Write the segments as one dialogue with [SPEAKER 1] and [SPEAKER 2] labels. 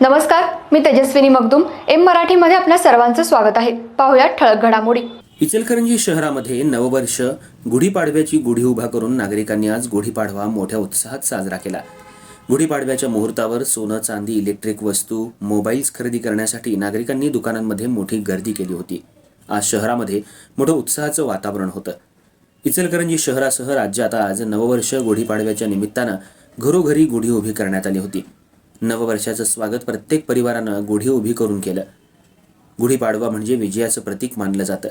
[SPEAKER 1] नमस्कार मी तेजस्विनी मगदुम. एम मराठीमध्ये आपल्या सर्वांचं स्वागत आहे. पाहुयात ठळक घडामोडी.
[SPEAKER 2] इचलकरंजी शहरामध्ये नववर्ष गुढीपाडव्याची गुढी उभा करून नागरिकांनी आज गुढीपाडवा मोठ्या उत्साहात साजरा केला. गुढीपाडव्याच्या मुहूर्तावर सोनं चांदी इलेक्ट्रिक वस्तू मोबाईल्स खरेदी करण्यासाठी नागरिकांनी दुकानांमध्ये मोठी गर्दी केली होती. आज शहरामध्ये मोठं उत्साहाचं वातावरण होतं. इचलकरंजी शहरासह राज्यात आज नववर्ष गुढीपाडव्याच्या निमित्तानं घरोघरी गुढी उभी करण्यात आली होती. नववर्षाचं स्वागत प्रत्येक परिवारानं गुढी उभी करून केलं. गुढीपाडवा म्हणजे विजयाचं प्रतीक मानलं जातं.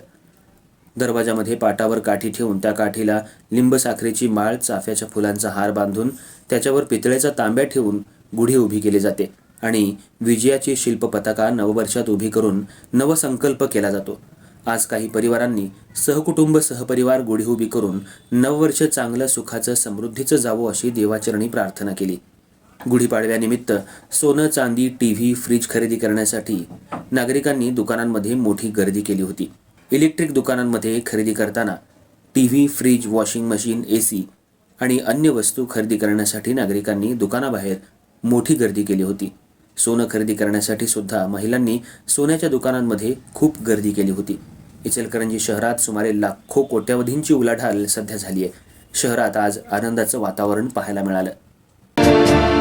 [SPEAKER 2] दरवाजामध्ये पाटावर काठी ठेवून त्या काठीला लिंबसाखरेची माळ चाफ्याच्या फुलांचा हार बांधून त्याच्यावर पितळेचा तांब्या ठेवून गुढी उभी केली जाते आणि विजयाची शिल्प पताका नववर्षात उभी करून नवसंकल्प केला जातो. आज काही परिवारांनी सहकुटुंब सहपरिवार गुढी उभी करून नववर्ष चांगलं सुखाचं समृद्धीचं जावं अशी देवाचरणी प्रार्थना केली. गुढीपाडव्यानिमित्त सोनं चांदी टी व्ही फ्रीज खरेदी करण्यासाठी नागरिकांनी दुकानांमध्ये मोठी गर्दी केली होती. इलेक्ट्रिक दुकानांमध्ये खरेदी करताना T V fridge washing machine A C आणि अन्य वस्तू खरेदी करण्यासाठी नागरिकांनी दुकानाबाहेर मोठी गर्दी केली होती. सोनं खरेदी करण्यासाठी सुद्धा महिलांनी सोन्याच्या दुकानांमध्ये खूप गर्दी केली होती. इचलकरंजी शहरात सुमारे लाखो कोट्यावधींची उलाढाल सध्या झाली आहे शहरात आज आनंदाचं वातावरण पाहायला मिळालं.